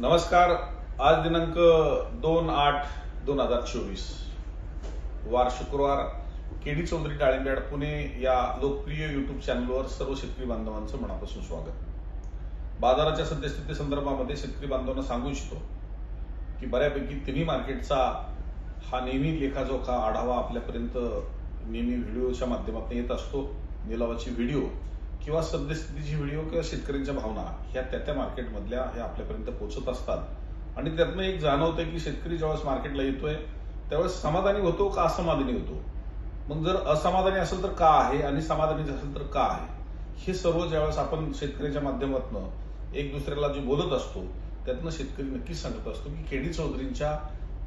नमस्कार. आज दिनांक दोन आठ दोन हजार चोवीस. वार शुक्रवार केडी चौधरी डाळिंब्याड पुणे या लोकप्रिय युट्यूब चॅनलवर सर्व शेतकरी बांधवांचं मनापासून स्वागत. बाजाराच्या सद्यस्थिती संदर्भामध्ये शेतकरी बांधवांना सांगू इच्छितो की बऱ्यापैकी तिन्ही मार्केटचा हा नेहमी लेखाजोखा आढावा आपल्यापर्यंत नेहमी व्हिडिओच्या माध्यमातून येत असतो. निलावाची व्हिडिओ किंवा सद्यस्थितीची व्हिडिओ किंवा शेतकऱ्यांच्या भावना ह्या त्या त्या मार्केटमधल्या ह्या आपल्यापर्यंत पोहोचत असतात. आणि त्यातनं एक जाणवतं की शेतकरी ज्यावेळेस मार्केटला येतोय त्यावेळेस समाधानी होतो का असमाधानी होतो? मग जर असमाधानी असेल तर का आहे आणि समाधानी असेल तर का आहे? हे सर्व ज्यावेळेस आपण शेतकऱ्याच्या माध्यमातून एक दुसऱ्याला जे बोलत असतो त्यातनं शेतकरी नक्कीच सांगत असतो की केडी चौधरींच्या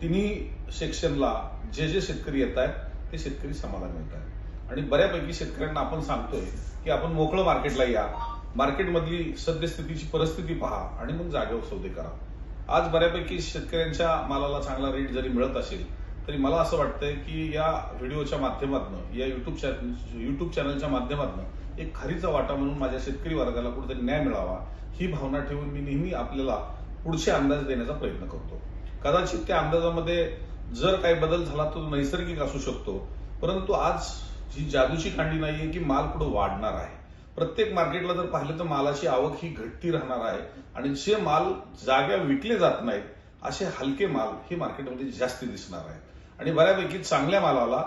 तिन्ही सेक्शनला जे जे शेतकरी येत आहेत ते शेतकरी समाधानी होत आहेत आणि बऱ्यापैकी शेतकऱ्यांना आपण सांगतोय की आपण मोकळं मार्केटला या. मार्केटमधली सद्यस्थितीची परिस्थिती पहा आणि मग जागेवर सौदे करा. आज बऱ्यापैकी शेतकऱ्यांच्या मालाला चांगला रेट जरी मिळत असेल तरी मला असं वाटतंय की या व्हिडिओच्या माध्यमातून या युट्यूब चॅनल युट्यूब चॅनलच्या माध्यमातून एक खारीचा वाटा म्हणून माझ्या शेतकरी वर्गाला कुठेतरी न्याय मिळावा ही भावना ठेवून मी नेहमी आपल्याला पुढचे अंदाज देण्याचा प्रयत्न करतो. कदाचित त्या अंदाजामध्ये जर काही बदल झाला तो नैसर्गिक असू शकतो परंतु आज ही जादूची कांडी नाहीये की माल पुढे वाढणार आहे. प्रत्येक मार्केटला जर पाहिलं तर मालाची आवक ही घटती राहणार आहे. आणि जे माल जाग्या विकले जात नाहीत असे हलके माल हे मार्केटमध्ये जास्त दिसणार आहेत. आणि बऱ्यापैकी चांगल्या मालाला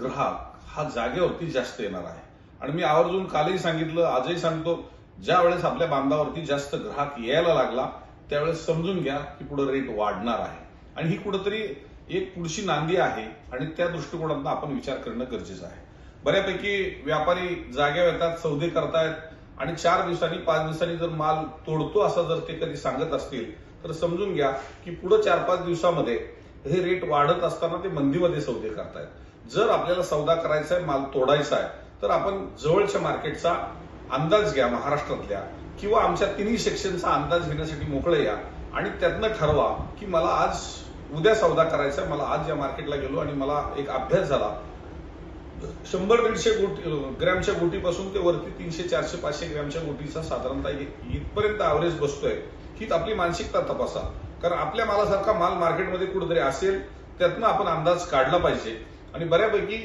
ग्राहक हा जागेवरती जास्त येणार आहे. आणि मी आवर्जून कालही सांगितलं आजही सांगतो ज्या वेळेस आपल्या बांधावरती जास्त ग्राहक यायला लागला त्यावेळेस समजून घ्या की पुढे रेट वाढणार आहे. आणि ही कुठंतरी एक पुढची नांदी आहे आणि त्या दृष्टिकोनातून आपण विचार करणं गरजेचं आहे. बऱ्यापैकी व्यापारी जाग्यावर येतात सौदे करतायत आणि चार दिवसांनी पाच दिवसांनी जर माल तोडतो असं जर ते कधी सांगत असतील तर समजून घ्या की पुढे चार पाच दिवसामध्ये हे रेट वाढत असताना ते मंदीमध्ये सौदे करतायत. जर आपल्याला सौदा करायचा आहे माल तोडायचा आहे तर आपण जवळच्या मार्केटचा अंदाज घ्या महाराष्ट्रातल्या किंवा आमच्या तिन्ही सेक्शनचा अंदाज घेण्यासाठी मोकळे या आणि त्यातनं ठरवा की मला आज उद्या सौदा करायचा आहे मला आज या मार्केटला गेलो आणि मला एक अभ्यास झाला शंभर दीडशे गोटी ग्रॅमच्या गोटीपासून ते वरती तीनशे चारशे पाचशे ग्रॅमच्या गोटीचा साधारणतः इथपर्यंत ॲव्हरेज बसतोय. हीच आपली मानसिकता तपासा. कारण आपल्या मालासारखा माल मार्केटमध्ये कुठेतरी असेल त्यातनं आपण अंदाज काढला पाहिजे. आणि बऱ्यापैकी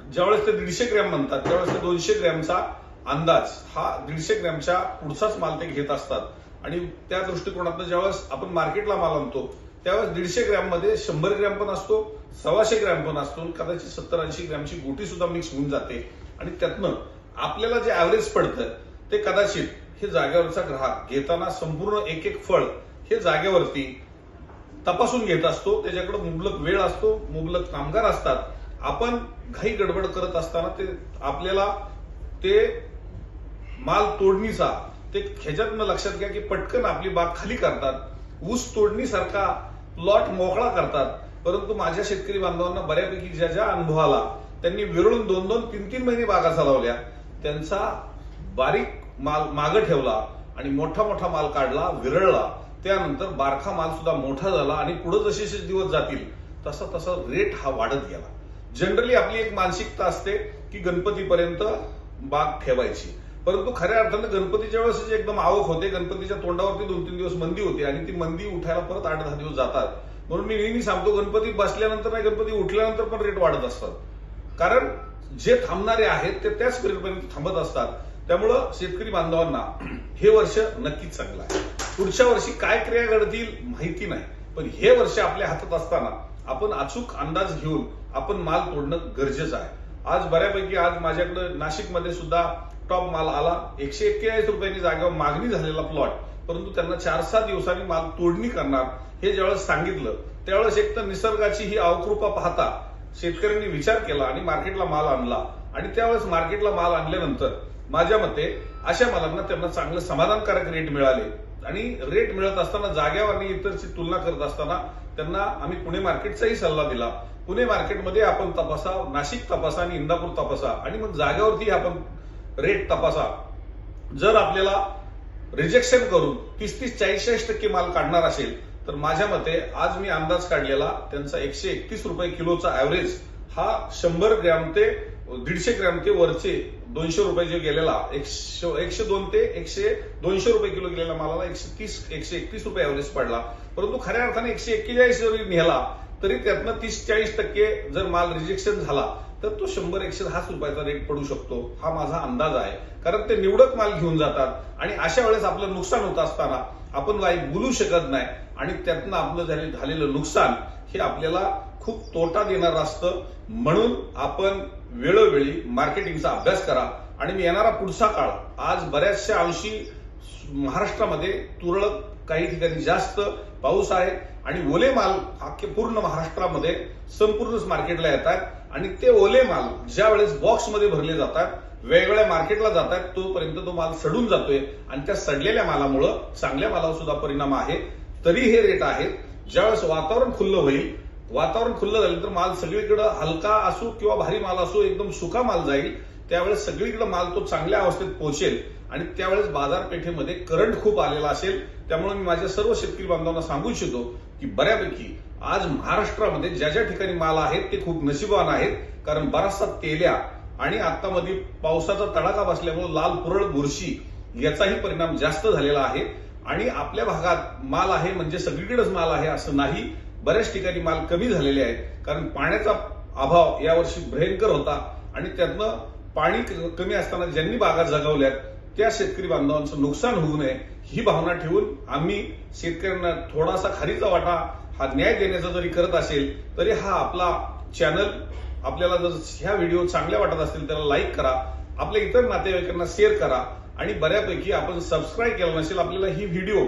ज्यावेळेस ते दीडशे ग्रॅम म्हणतात त्यावेळेस ते दोनशे ग्रॅमचा अंदाज हा दीडशे ग्रॅमच्या पुढचाच माल ते घेत असतात. आणि त्या दृष्टिकोनातनं ज्यावेळेस आपण मार्केटला माल आणतो त्यावेळेस दीडशे ग्रॅममध्ये शंभर ग्रॅम पण असतो सव्वाशे ग्रॅम पण असतो कदाचित सत्तर ऐंशी ग्रॅमची गोटी सुद्धा मिक्स होऊन जाते. आणि त्यातनं आपल्याला जे ऍव्हरेज पडतं ते कदाचित हे जागेवरचा ग्राहक घेताना संपूर्ण एक एक फळ हे जागेवरती तपासून घेत असतो. त्याच्याकडे मुबलक वेळ असतो मुबलक कामगार असतात. आपण घाई गडबड करत असताना ते आपल्याला ते माल तोडणीचा ते ह्याच्यातनं लक्षात घ्या की पटकन आपली बाग खाली करतात. ऊस तोडणीसारखा प्लॉट मोकळा करतात. परंतु माझ्या शेतकरी बांधवांना बऱ्यापैकी ज्या ज्या अनुभवाला त्यांनी विरळून दोन दोन तीन तीन महिने बागा चालवल्या. त्यांचा बारीक माल मागं ठेवला आणि मोठा मोठा माल काढला विरळला. त्यानंतर बारखा माल सुद्धा मोठा झाला आणि पुढे जसे जसे दिवस जातील तसा तसा रेट हा वाढत गेला. जनरली आपली एक मानसिकता असते की गणपतीपर्यंत बाग ठेवायची. परंतु खऱ्या अर्थानं गणपतीच्या वेळेस एकदम आवक होते गणपतीच्या तोंडावरती दोन तीन दिवस मंदी होते आणि ती मंदी उठायला परत आठ दहा दिवस जातात. म्हणून मी नेहमी सांगतो गणपती बसल्यानंतर नाही गणपती उठल्यानंतर पण रेट वाढत असतात. कारण जे थांबणारे आहेत ते त्याच पिरियडपर्यंत थांबत असतात. त्यामुळं शेतकरी बांधवांना हे वर्ष नक्कीच चांगलं आहे. पुढच्या वर्षी काय क्रिया घडतील माहिती नाही. पण हे वर्ष आपल्या हातात असताना आपण अचूक अंदाज घेऊन आपण माल तोडणं गरजेचं आहे. आज बऱ्यापैकी आज माझ्याकडे नाशिकमध्ये सुद्धा टॉप माल आला. एकशे एक्केचाळीस रुपयांनी जागेवर मागणी झालेला प्लॉट परंतु त्यांना चार सहा दिवसांनी माल तोडणी करणार हे ज्यावेळेस सांगितलं त्यावेळेस एक तर निसर्गाची ही अवकृपा पाहता शेतकऱ्यांनी विचार केला आणि मार्केटला माल आणला. आणि त्यावेळेस मार्केटला माल आणल्यानंतर माझ्या मते अशा मालांना त्यांना चांगलं समाधानकारक रेट मिळाले. आणि रेट मिळत असताना जाग्यावर आणि इतरची तुलना करत असताना त्यांना आम्ही पुणे मार्केटचाही सल्ला दिला. पुणे मार्केटमध्ये आपण तपासा नाशिक तपासा आणि इंदापूर तपासा. आणि मग जाग्यावरती आपण रेट तपासा. जर आपल्याला रिजेक्शन करून तीस तीस चाळीस टक्के माल काढणार असेल तर माझ्या मते आज मी अंदाज काढलेला त्यांचा एकशे एकतीस रुपये किलोचा ऍव्हरेज हा शंभर ग्रॅम ते दीडशे ग्रॅम ते वरचे दोनशे रुपये जे गेलेला एकशे एकशे दोन ते एकशे दोनशे रुपये किलो गेलेला मालाला एकशे तीस एकशे एकतीस रुपये ॲव्हरेज पडला. परंतु खऱ्या अर्थाने एकशे एक्केचाळीस जरी नेला तरी त्यातनं तीस चाळीस टक्के जर माल रिजेक्शन झाला तर तो शंभर एकशे दहाच रुपयाचा रेट पडू शकतो. हा माझा अंदाज आहे. कारण ते निवडक माल घेऊन जातात. आणि अशा वेळेस आपलं नुकसान होत असताना आपण काही बोलू शकत नाही. आणि त्यातनं आपलं झालेलं नुकसान हे आपल्याला खूप तोटा देणार असतं. म्हणून आपण वेळोवेळी मार्केटिंगचा अभ्यास करा. आणि मी येणारा पुढचा काळ आज बऱ्याचशा अंशी महाराष्ट्रामध्ये तुरळक काही ठिकाणी जास्त पाऊस आहे. आणि ओले माल पूर्ण महाराष्ट्रामध्ये संपूर्णच मार्केटला येतात आणि ते ओले माल ज्या वेळेस बॉक्समध्ये भरले जातात वेगवेगळ्या मार्केटला जातात तोपर्यंत तो माल सडून जातोय. आणि त्या सडलेल्या मालामुळं चांगल्या मालावर सुद्धा परिणाम आहे. तरी हे रेट आहेत ज्यावेळेस वातावरण खुल्लं होईल वातावरण खुल्लं झालं तर माल सगळीकडे हलका असो किंवा भारी माल असो एकदम सुका माल जाईल त्यावेळेस सगळीकडे माल तो चांगल्या अवस्थेत पोहोचेल. आणि त्यावेळेस बाजारपेठेमध्ये करंट खूप आलेला असेल त्यामुळे मी माझ्या सर्व शेतकरी बांधवांना सांगू इच्छितो की बऱ्यापैकी आज महाराष्ट्रामध्ये ज्या ज्या ठिकाणी माल आहेत ते खूप नशिबान आहेत कारण बराचसा तेल्या आणि आत्तामध्ये पावसाचा तडाखा बसल्यामुळे लाल पुरळ बुरशी याचाही परिणाम जास्त झालेला आहे. आणि आपल्या भागात माल आहे म्हणजे सगळीकडेच माल आहे असं नाही. बऱ्याच ठिकाणी माल कमी झालेले आहेत कारण पाण्याचा अभाव यावर्षी भयंकर होता आणि त्यातनं पाणी कमी असताना ज्यांनी बागा जगवल्यात त्या शेतकरी बांधवांचं नुकसान होऊ नये ही भावना ठेवून आम्ही शेतकऱ्यांना थोडासा खारीचा वाटा हा न्याय देण्याचा जरी करत असेल तरी हा आपला चॅनल आपल्याला जर ह्या व्हिडिओ चांगल्या वाटत असतील त्याला लाईक करा. आपल्या इतर नातेवाईकांना शेअर करा. आणि बऱ्यापैकी आपण सबस्क्राईब केलं नसेल आपल्याला ही व्हिडिओ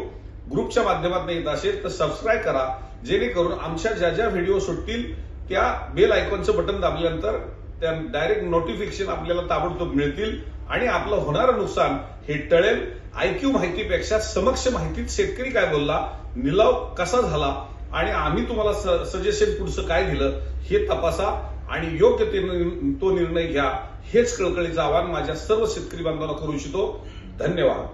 ग्रुपच्या माध्यमातून येत असेल तर सबस्क्राईब करा. जेणेकरून आमच्या ज्या ज्या व्हिडिओ सुटतील त्या बेल आयकॉनचं बटन दाबल्यानंतर त्या डायरेक्ट नोटिफिकेशन आपल्याला ताबडतोब मिळतील. आणि आपलं होणारं नुकसान हे टळेल. आयक्यू माहितीपेक्षा समक्ष माहितीत शेतकरी काय बोलला? निलाव कसा झाला? आणि आम्ही तुम्हाला सजेशन पुढचं काय दिलं हे तपासा आणि योग्य ते तो निर्णय घ्या. हेच कळकळीचं आवाहन माझ्या सर्व शेतकरी बांधवांना करू इच्छितो. धन्यवाद.